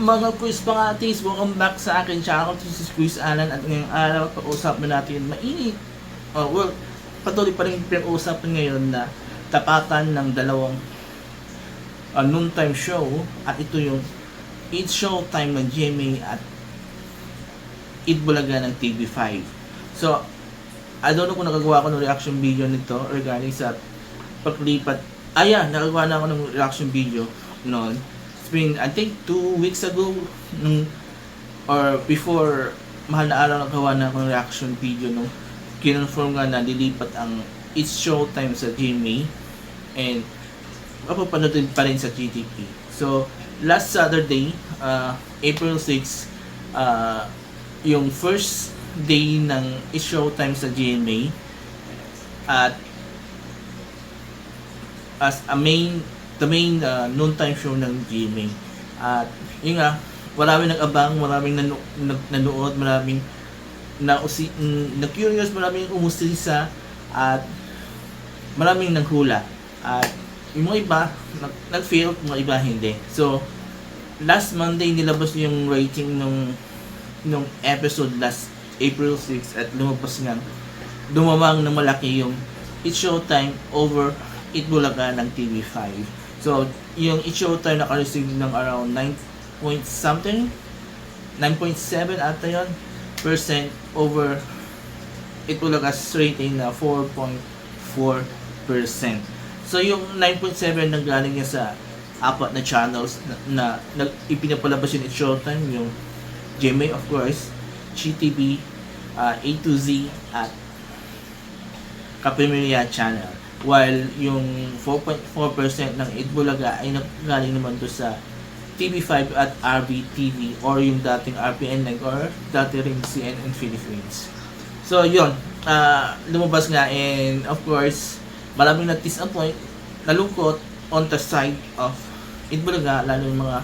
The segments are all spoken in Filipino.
Mga quiz pangatis, welcome back sa akin channel. This is Quiz Alan at ngayong araw pag-usapan natin mainit. Oh, well, patuloy pa rin pinag-uusapan ngayon na tapatan ng dalawang uh, noontime show at ito yung It's Showtime ng GMA at Eat Bulaga ng TV5. So, I don't know kung nakagawa ko ng reaction video nito regarding sa paglipat. Ah, yeah, nakagawa na ako ng reaction video noon. Been, I think, two weeks ago, nung, or before, mahal na araw nagawa na ako ng reaction video nung kinonfirm nga na lilipat ang It's Showtime sa GMA and mapapanood pa rin sa GTP. So, last Saturday, uh, April 6, uh, yung first day ng It's Showtime sa GMA at as a main the main uh, noontime show ng GMA. At yun nga, maraming nag-abang, maraming nanu- nag- nanood, maraming na usi mm, na curious, maraming umusisa at maraming naghula. At yung mga iba, nag, nag-fail, mga iba hindi. So, last Monday nilabas yung rating nung nung episode last April 6 at lumabas nga dumamang na malaki yung It's Showtime over It Bulaga ng TV5. So, yung It's Showtime naka-receive ng around 9 point something 9.7 ata yun percent over It Bulaga's rating na 4.4 percent. So, yung 9.7 nanggaling niya sa apat na channels na, na, na ipinapalabas yung It's Showtime, yung GMA of course, GTV, uh, A to Z, at Kapamilya Channel. While yung 4.4% ng Itbulaga ay galing naman to sa TV5 at RBTV or yung dating RPN or dati rin CNN Philippines. So yun, uh, lumabas nga and of course, maraming na-disappoint, nalungkot on the side of Itbulaga, lalo yung mga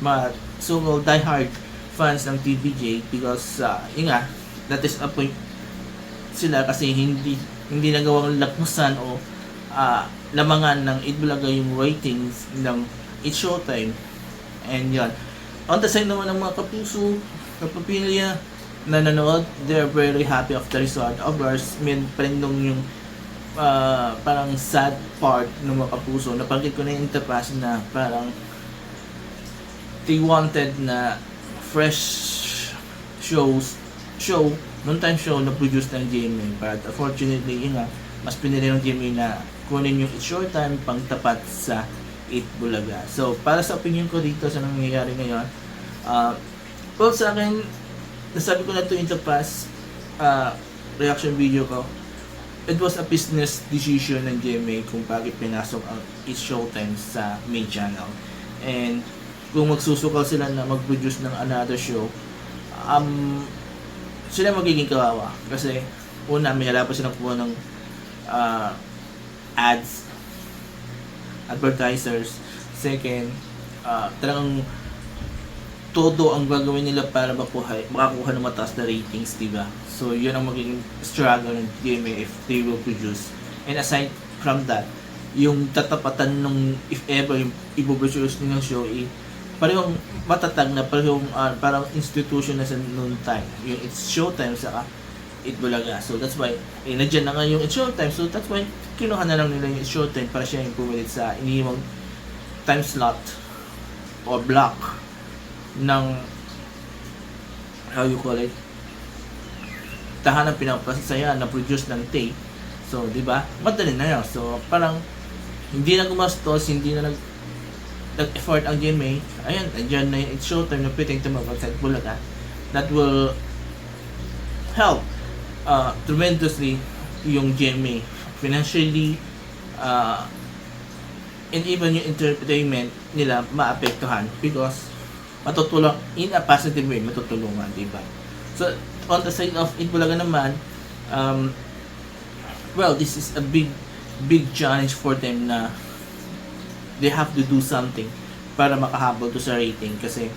mga so-called diehard fans ng TVJ because uh, yun nga, na-disappoint sila kasi hindi hindi nagawang lapusan o uh, lamangan ng Itbulaga yung ratings ng It's Showtime. And yun. On the side naman ng mga kapuso kapapilya na nanood they're very happy of the result. Of course may nung yung uh, parang sad part ng mga kapuso. Napagkit ko na yung tapas na parang they wanted na fresh shows show noon time show na produce ng GMA but unfortunately yun nga mas pinili ng GMA na kunin yung Short Time pang tapat sa 8 Bulaga so para sa opinion ko dito sa nangyayari ngayon uh, well sa akin nasabi ko na to in the past uh, reaction video ko it was a business decision ng GMA kung bakit pinasok ang It's Showtime sa main channel and kung magsusukal sila na mag-produce ng another show um, sila magiging kawawa. Kasi, una, may halapan silang kuha ng uh, ads, advertisers. Second, uh, talagang todo ang gagawin nila para makuha, makakuha ng mataas na ratings, di ba? So, yun ang magiging struggle ng GMA if they will produce. And aside from that, yung tatapatan nung if ever yung ibubusiness nilang show, eh, parehong matatag na parehong uh, parang institution na sa noon time. Yung It's Showtime saka It Bulaga. So that's why, eh, nandiyan na nga yung It's Showtime. So that's why, kinuha na lang nila yung It's Showtime para siya yung pumilit sa iniiwang time slot or block ng how you call it tahanang pinapasasaya na produce ng tape. So, di ba? Madali na yun. So, parang hindi na gumastos, hindi na nag nag-effort ang GMA, ayun, andyan na yung it's showtime na pwedeng tumawag sa Bulaga that will help uh, tremendously yung GMA financially uh, and even yung entertainment nila maapektuhan because matutulong in a positive way matutulungan, di ba? So, on the side of Itbulaga naman, um, well, this is a big, big challenge for them na they have to do something para makahabol to sa rating kasi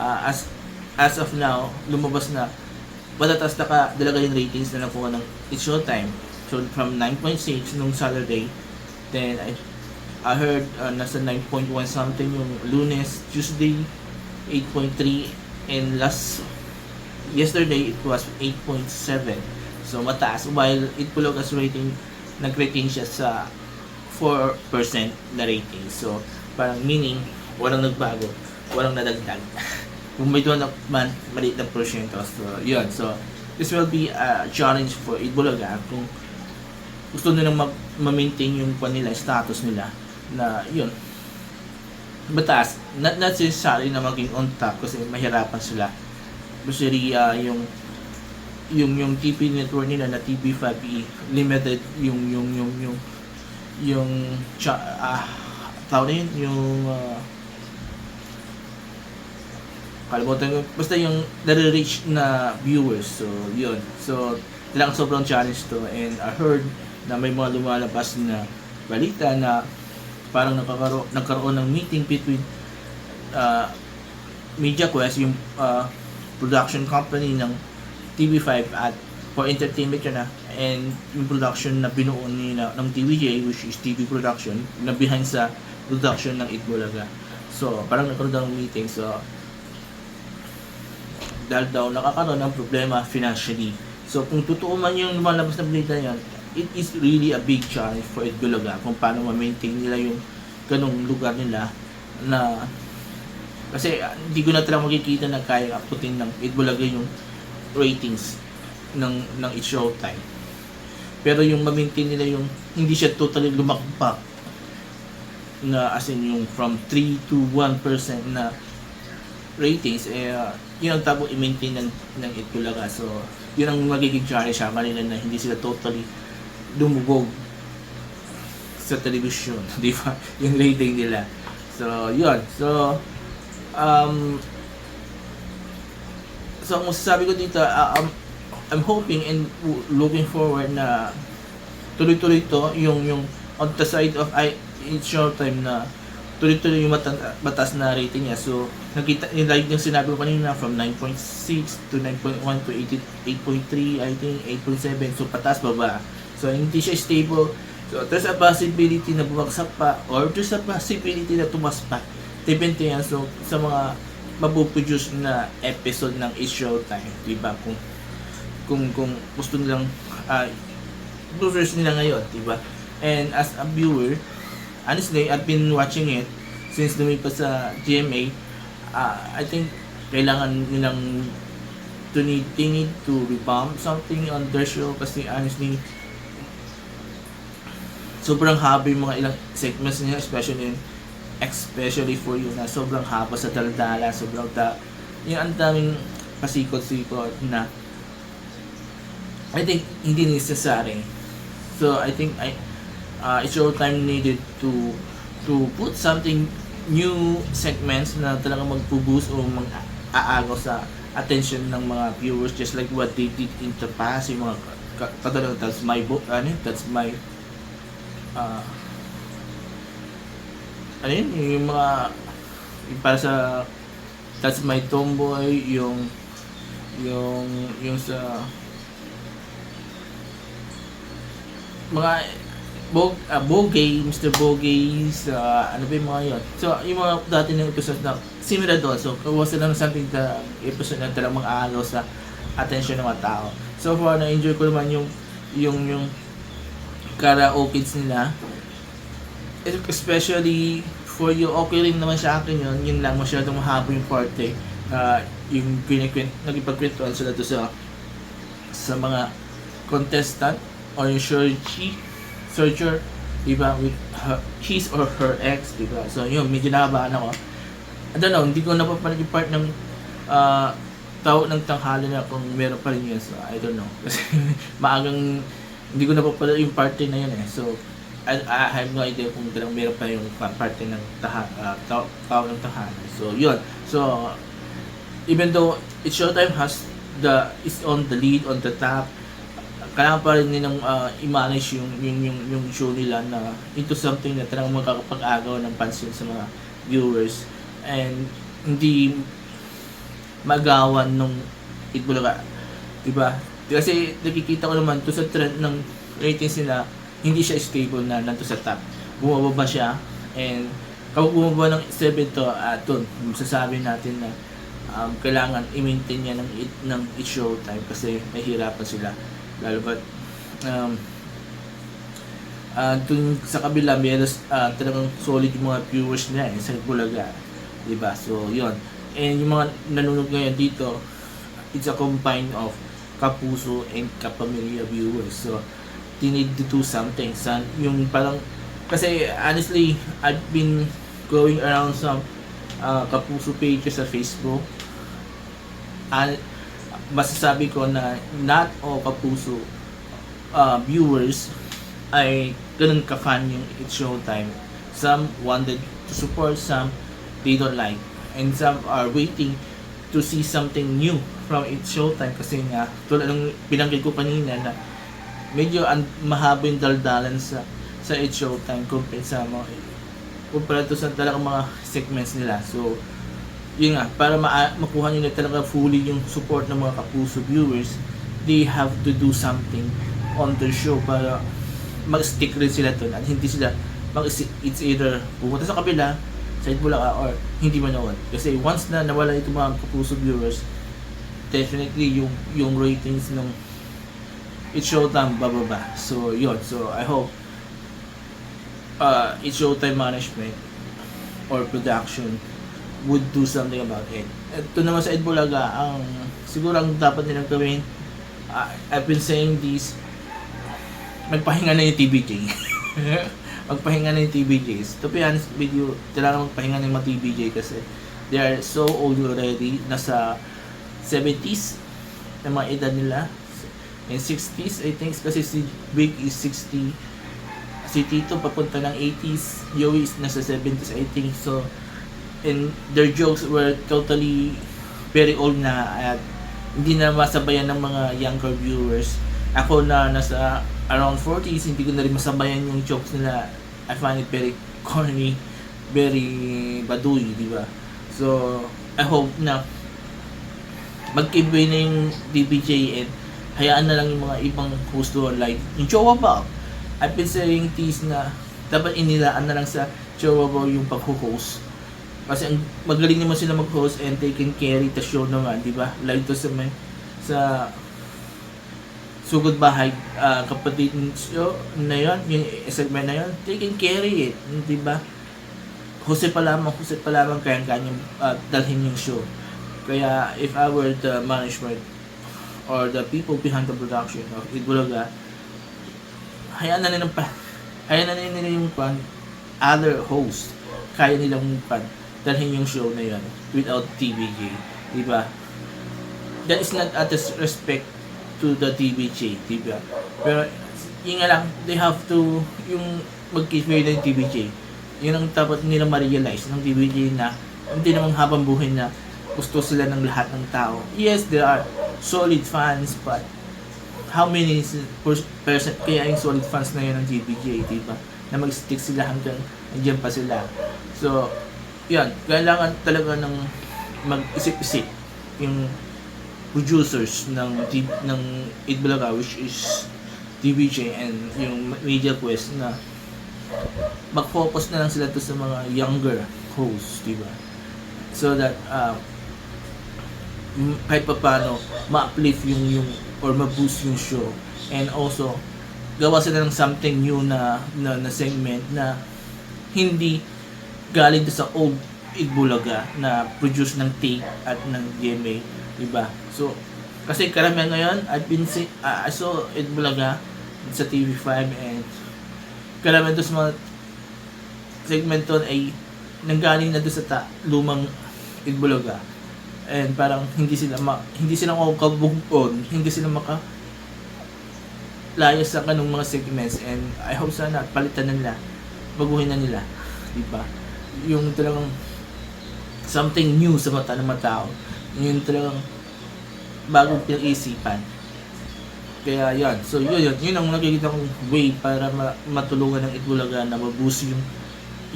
uh, as as of now lumabas na matatas na ka dalaga yung ratings na nakuha ng It's Showtime. So from 9.6 nung Saturday then I, I heard uh, nasa 9.1 something yung Lunes, Tuesday 8.3 and last yesterday it was 8.7 so mataas. While Itbulaga's rating nag-rating siya sa 4% na rating. So parang meaning walang nagbago walang nadagdag kung may doon man maliit na porsyento so yun. So this will be a challenge for Itbulaga kung gusto nilang mag- ma-maintain yung kwan nila, status nila na yun. Mataas not necessary na maging on top kasi mahirapan sila. Usually, uh, yung yung yung TV network nila na TV5E limited yung yung yung yung yung ah tawag na yun? Yung uh, kalimutan ko. Basta yung nare-reach na viewers so yun. So talagang sobrang challenge to. And I heard na may mga lumalabas na balita na parang nakakaroon nagkaroon ng meeting between uh, Media Quest yung uh, production company ng TV5 at for entertainment yun na and yung production na binuo nila ng TVJ which is TV production na behind sa production ng Itbulaga. So parang nagkaroon ng meeting. So dahil daw nakakaroon ng problema financially so kung totoo man yung lumalabas na balita yan it is really a big challenge for Itbulaga kung paano ma-maintain nila yung ganong lugar nila na kasi ah, hindi ko na talaga makikita na kaya aputin ng Itbulaga yung ratings ng ng It's Showtime. Pero yung ma-maintain nila yung hindi siya totally lumakpak na as in yung from 3 to 1% na ratings eh uh, yun ang tabo i-maintain ng ng Itbulaga. So yun ang magiging challenge sa kanila na hindi sila totally lumubog sa television, di ba? Yung rating nila. So, yun. So, um, so ang masasabi ko dito, uh, um, I'm hoping and looking forward na tuloy-tuloy to yung yung on the side of I in short time na tuloy-tuloy yung mata, batas na rating niya. So, nakita yung like yung sinabi ko kanina from 9.6 to 9.1 to 8.3, I think 8.7. So, patas baba. So, hindi siya stable. So, there's a possibility na bumagsak pa or there's a possibility na tumas pa. Depende yan. So, sa mga mapuproduce na episode ng It's Showtime, di ba? Kung kung kung gusto nilang uh, viewers nila ngayon, di ba? And as a viewer, honestly, I've been watching it since lumipas sa GMA. Uh, I think kailangan nilang to need, they need to revamp something on their show kasi honestly, sobrang haba yung mga ilang segments niya, especially in especially for you na sobrang haba sa daldala, sobrang da, yung ang daming pasikot-sikot na I think hindi necessary. So I think I uh, it's your time needed to to put something new segments na talagang magpo-boost o mag-aagaw sa attention ng mga viewers just like what they did in the past yung mga ka- katulad that's my book ano that's my uh, ano yun? Yung mga yung para sa that's my tomboy yung yung yung sa mga Bog, uh, Bogey, Mr. Bogey, sa ano ba yung mga yun. So, yung mga dati ng episode na similar doon. So, sila ng something na episode na talagang mag-aalaw sa attention ng mga tao. So far, na-enjoy ko naman yung yung yung karaoke nila. Especially for you, okay rin naman sa akin yun. Yun lang, masyadong mahaba yung parte. Uh, yung kinikwent, nagipagkwentuhan sila doon sa sa mga contestant or yung searchy searcher diba with her, his or her ex diba? So yun medyo nakabahan ako. I don't know hindi ko napapanood yung part ng uh, tao ng tanghali na kung meron pa rin yun. So I don't know. Kasi maagang hindi ko napapanood yung party na yun eh. So I, I have no idea kung talagang meron pa yung pa- parte ng taha, uh, tao, tao ng tahanan so yun. So even though it's Showtime has the is on the lead on the top kailangan pa rin nilang uh, i-manage yung, yung, yung, yung show nila na into something na talagang magkakapag-agaw ng pansin sa mga viewers and hindi magawan nung Itbulaga. Diba? Kasi nakikita ko naman to sa trend ng ratings nila, hindi siya stable na nanto sa top. Bumababa siya and kapag bumaba ng 7 to, uh, masasabi natin na um, kailangan i-maintain niya ng, ng show time kasi nahihirapan sila. Lalo ba, um, uh, dun sa kabila, meron uh, talagang solid yung mga viewers niya eh, sa Bulaga. Diba? So, yon And yung mga nanonood ngayon dito, it's a combine of kapuso and kapamilya viewers. So, they need to do something. San, yung parang, kasi honestly, I've been going around some uh, kapuso pages sa Facebook. And masasabi ko na not all kapuso uh, viewers ay ganun ka-fan yung It's Showtime. Some wanted to support, some they don't like. And some are waiting to see something new from It's Showtime kasi nga, tulad ng binanggit ko kanina na medyo an- mahaba yung daldalan sa sa It's Showtime compared sa mga kumpara to sa talagang mga segments nila. So, yun nga, para ma- makuha nyo na talaga fully yung support ng mga kapuso viewers, they have to do something on the show para mag-stick rin sila doon at hindi sila mag it's either pumunta sa kabila side Bulaca or hindi manood. Kasi once na nawala itong mga kapuso viewers definitely yung yung ratings ng It's Showtime bababa. So yun. So I hope uh, It's Showtime management or production would do something about it. Ito naman sa Ed Bulaga, ang siguro ang dapat nilang gawin, uh, I've been saying this, magpahinga na yung TBJ. magpahinga na yung TBJs. To be honest with you, kailangan magpahinga na yung mga TBJ kasi they are so old already. Nasa 70s na mga edad nila. In 60s, I think, kasi si Big is 60. Si Tito papunta ng 80s. Joey is nasa 70s, I think. So, and their jokes were totally very old na at hindi na masabayan ng mga younger viewers. Ako na nasa around 40s, hindi ko na rin masabayan yung jokes nila. I find it very corny, very baduy, di ba? So, I hope na mag-giveaway na yung DBJ and hayaan na lang yung mga ibang host like yung Chowa Bob. I've been saying this na dapat inilaan na lang sa Chowa Bob yung pag-host. Kasi ang magaling naman sila mag-host and they can carry the show naman, di ba? Like to sa may, sa Sugod Bahay uh, kapatid show na yun, yung segment na yun, they can carry it, di ba? Jose pa lamang, Jose pa lamang kaya kanyang uh, dalhin yung show. Kaya if I were the management or the people behind the production of Itbulaga, hayaan na nilang pa, hayaan na nila yung pan, other host, kaya nilang pan, dalhin yung show na yun without TVJ, di ba? That is not a disrespect to the TVJ, di ba? Pero, yun nga lang, they have to, yung mag-give ng TVJ, yun ang dapat nila ma-realize ng TVJ na hindi namang habang buhay na gusto sila ng lahat ng tao. Yes, there are solid fans, but how many percent kaya yung solid fans na yun ng TVJ, di ba? Na mag-stick sila hanggang nandiyan pa sila. So, yan, kailangan talaga ng mag-isip-isip yung producers ng ng Itbulaga which is TVJ and yung Media Quest na mag-focus na lang sila to sa mga younger hosts, di ba? So that uh, kahit pa paano ma-uplift yung yung or ma-boost yung show and also gawa sila ng something new na na, na segment na hindi galing sa old Itbulaga na produce ng tape at ng GMA, di ba? So, kasi karamihan ngayon, I've been see, uh, I saw Itbulaga sa TV5 and karamihan doon sa mga segment doon ay nanggaling na doon sa ta, lumang Itbulaga. And parang hindi sila ma, hindi sila makakabugon, hindi sila maka layas sa kanong mga segments and I hope sana palitan na nila, baguhin na nila, di ba? Yung talagang something new sa mata ng mga tao. Yung talagang bagong pinag-isipan. Kaya yan. So yun yun. Yun ang nakikita kong way para ma- matulungan ng Itbulaga na maboost yung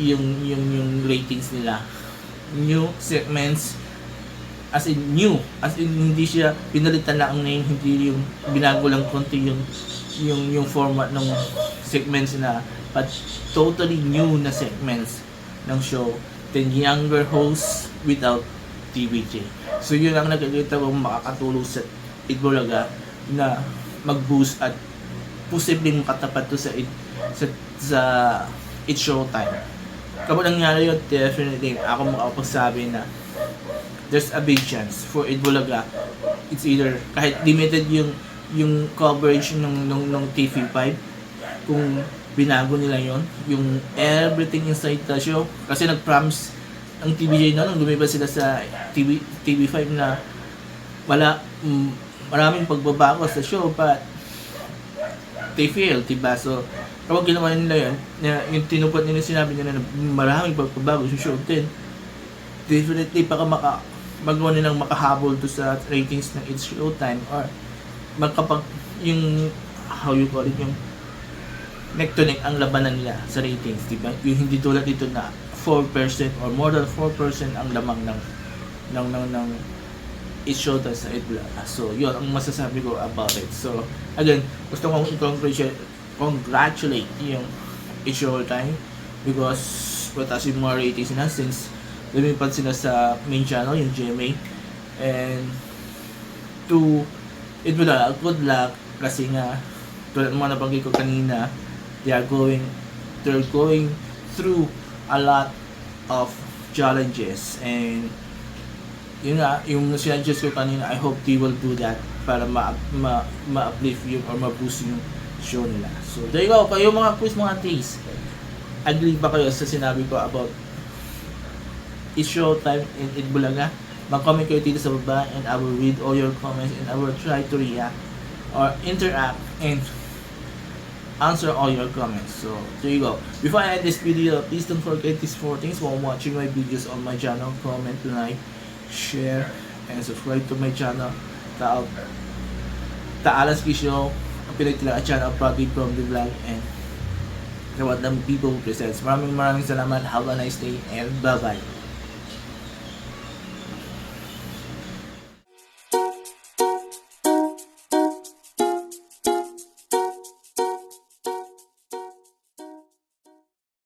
yung yung yung ratings nila. New segments as in new as in hindi siya pinalitan lang ang name hindi yung binago lang konti yung yung yung format ng segments na but totally new na segments ng show, then younger hosts without TVJ. So yun ang nagkakita kong makakatulong sa Itbulaga na mag-boost at posibleng makatapat to sa it, sa, sa It's Showtime. Kapag nangyari yun, definitely ako makapagsabi na there's a big chance for Itbulaga. It's either kahit limited yung yung coverage ng ng, ng TV5 kung binago nila yon yung everything inside the show. Kasi nag-promise ang TVJ na nung lumabas sila sa TV TV5 na wala mm, maraming pagbabago sa show but they failed, diba? So, kapag ginawa nila yun, na, yung tinupad nila sinabi nila na maraming pagbabago sa show, then definitely baka maka magawa nilang makahabol to sa ratings ng It's Showtime or magkapag yung how you call it yung neck to neck ang labanan nila sa ratings, di ba? Yung hindi tulad dito na 4% or more than 4% ang lamang ng ng ng, ng Showtime sa Itbula. So, yun ang masasabi ko about it. So, again, gusto kong i-congratulate congratulate yung It's Showtime because mataas yung mga ratings na since lumipat sila sa main channel, yung GMA. And to it good luck kasi nga tulad mga nabanggit ko kanina they are going they're going through a lot of challenges and yun nga, yung sinuggest ko kanina, I hope they will do that para ma, ma, ma-uplift yung or ma-boost yung show nila. So, there you go. Kayo mga quiz, mga taste. Agree ba kayo sa sinabi ko about is showtime in Itbulaga? Mag-comment kayo dito sa baba and I will read all your comments and I will try to react or interact and answer all your comments. So, there you go. Before I end this video, please don't forget these four things while watching my videos on my channel. Comment, like, share, and subscribe to my channel. Ta Taalas Kisho, ang pinagtila at channel proudly from the vlog and ng People Presents. Maraming maraming salamat. Have a nice day and bye-bye.